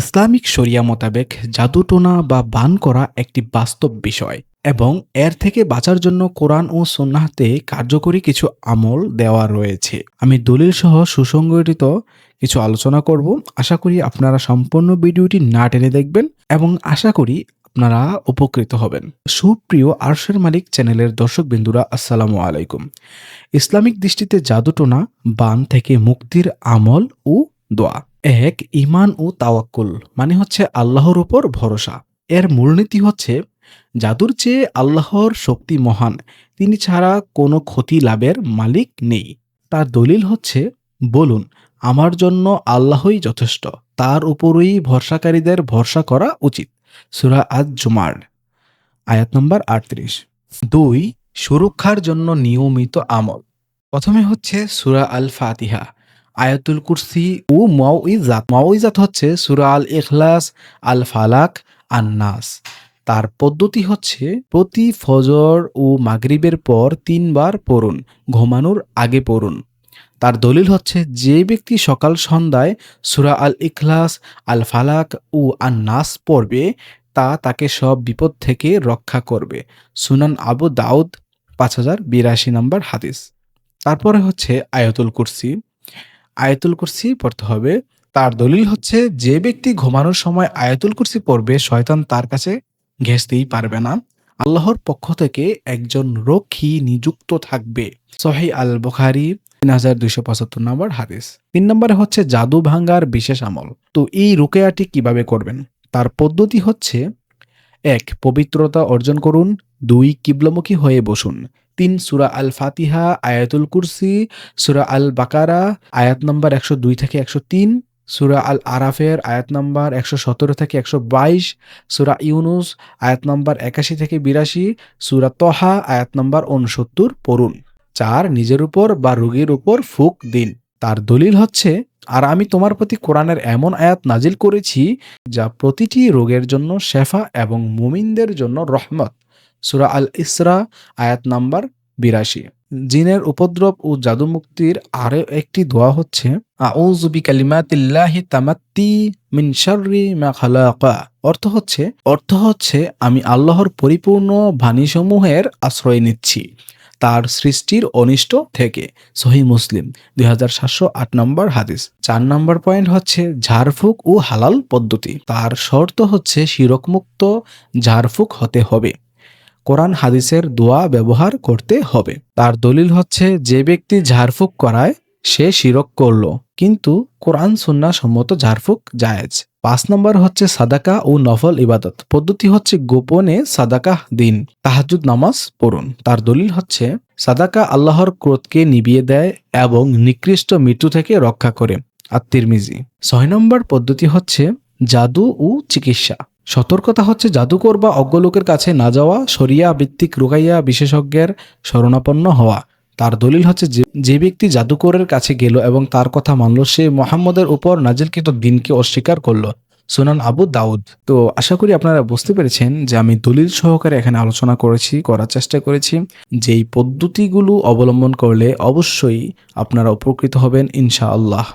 Islamic শরিয়া মোতাবেক জাদুটোনা বা বান করা একটি বাস্তব বিষয় এবং এর থেকে বাঁচার জন্য কোরআন ও সন্ন্যাহতে কার্যকরী কিছু আমল দেওয়া রয়েছে। আমি দলিল সহ সুসংগঠিত কিছু আলোচনা করব। আশা করি আপনারা সম্পূর্ণ ভিডিওটি না টেনে দেখবেন এবং আশা করি আপনারা উপকৃত হবেন। সুপ্রিয় আরশের মালিক চ্যানেলের দর্শক বিন্দুরা, আসসালামু আলাইকুম। ইসলামিক দৃষ্টিতে জাদুটোনা বান থেকে মুক্তির আমল ও দোয়া। এক ইমান ও তাওয়াক্কুল মানে হচ্ছে আল্লাহর উপর ভরসা। এর মূলনীতি হচ্ছে, জাদুর চেয়ে আল্লাহর শক্তি মহান, তিনি ছাড়া কোনো ক্ষতি লাভের মালিক নেই। তার দলিল হচ্ছে, বলুন, আমার জন্য আল্লাহই যথেষ্ট, তার উপরই ভরসাকারীদের ভরসা করা উচিত। সুরা আজ জুমার আয়াত নম্বর আটত্রিশ। দুই, সুরক্ষার জন্য নিয়মিত আমল। প্রথমে হচ্ছে সুরা আল ফাতিহা আয়াতুল কুরসি ও মাউইজাত মাউইজাত হচ্ছে সুরা আল ইখলাস আল ফালাক আন নাস তার পদ্ধতি হচ্ছে প্রতি ফজর ও মাগরিবের পর তিনবার পড়ুন, ঘুমানোর আগে পড়ুন। তার দলিল হচ্ছে যে ব্যক্তি সকাল সন্ধ্যায় সুরা আল ইখলাস আল ফালাক ও আন নাস পড়বে, তা তাকে সব বিপদ থেকে রক্ষা করবে। সুনান আবু দাউদ, পাঁচ হাজার বিরাশি নম্বর হাদিস। তারপরে হচ্ছে আয়াতুল কুরসি। আয়াতুল কুরসি পড়তে হবে। তার দলিল হচ্ছে, যে ব্যক্তি ঘুমানোর সময় আয়াতুল কুরসি পড়বে, শয়তান তার কাছে ঘেঁষতেই পারবে না। আল্লাহর পক্ষ থেকে একজন রক্ষী নিযুক্ত থাকবে। সহি আল বখারি তিন হাজার দুইশো পঁচাত্তর নম্বর হাদিস। তিন নম্বরে হচ্ছে, জাদু ভাঙ্গার বিশেষ আমল। তো এই রুকেয়াটি কীভাবে করবেন? তার পদ্ধতি হচ্ছে এক, পবিত্রতা অর্জন করুন। দুই, কিবলমুখী হয়ে বসুন। তিন, সুরা আল ফাতিহা আয়াতুল কুরসি, সুরা আল বাকারা আয়াত নম্বর একশো দুই থেকে একশো তিন, সুরা আল আরাফের আয়াত নম্বর একশো সতেরো থেকে একশো বাইশ, সুরা ইউনুস, আয়াত নম্বর একাশি থেকে বিরাশি, সুরা তহা, আয়াত নম্বর উনসত্তর পড়ুন। চার, নিজের উপর বা রোগীর উপর ফুক দিন। তার দলিল হচ্ছে, আর আমি তোমার প্রতি কোরআনের এমন আয়াত নাজিল করেছি, যা প্রতিটি রোগের জন্য শেফা এবং মুমিনদের জন্য রহমত। সুরা আল ইসরা আয়াত নাম্বার বিরাশি। জিনের উপদ্রব ও জাদু মুক্তির আরও একটি দোয়া হচ্ছে আউযুবি কালিমাতিল্লাহি তামাত্তি মিন শাররি মা খালাকা। অর্থ হচ্ছে অর্থ হচ্ছে, আমি আল্লাহর পরিপূর্ণ বাণীসমূহের আশ্রয় নিচ্ছি। তার সৃষ্টির অনিষ্ট থেকে। সহি মুসলিম, দুই হাজার সাতশো আট নম্বর হাদিস। চার নম্বর পয়েন্ট হচ্ছে ঝাড়ফুঁক ও হালাল পদ্ধতি। তার শর্ত হচ্ছে শিরকমুক্ত ঝাড়ফুঁক হতে হবে। কোরআন হাদিসের দোয়া ব্যবহার করতে হবে। তার দলিল হচ্ছে, যে ব্যক্তি ঝাড়ফুঁক করায়, সে শিরক করল। কিন্তু কোরআন সুন্না সম্মত ঝাড়ফুঁক জায়েজ। পাঁচ নম্বর হচ্ছে সাদাকা ও নফল ইবাদত। পদ্ধতি হচ্ছে গোপনে সাদাকা দিন তাহাজুদ নামাজ পড়ুন। তার দলিল হচ্ছে, সাদাকা আল্লাহর ক্রোধকে নিবিয়ে দেয় এবং নিকৃষ্ট মৃত্যু থেকে রক্ষা করে। আত্মিরমিজি। ছয় নম্বর পদ্ধতি হচ্ছে জাদু ও চিকিৎসা। সতর্কতা হচ্ছে জাদুকর বা অজ্ঞ লোকের কাছে না যাওয়া সরিয়া ভিত্তিক রুকাইয়া বিশেষজ্ঞের শরণাপন্ন হওয়া। তার দলিল হচ্ছে যে ব্যক্তি জাদুকরের কাছে গেল এবং তার কথা মানল, সে মোহাম্মদের উপর নাজিলকৃত দিনকে অস্বীকার করল। সুনান আবু দাউদ। তো আশা করি আপনারা বুঝতে পেরেছেন যে আমি দলিল সহকারে এখানে আলোচনা করেছি, করার চেষ্টা করেছি। যেই পদ্ধতিগুলো অবলম্বন করলে অবশ্যই আপনারা উপকৃত হবেন, ইনশাআল্লাহ।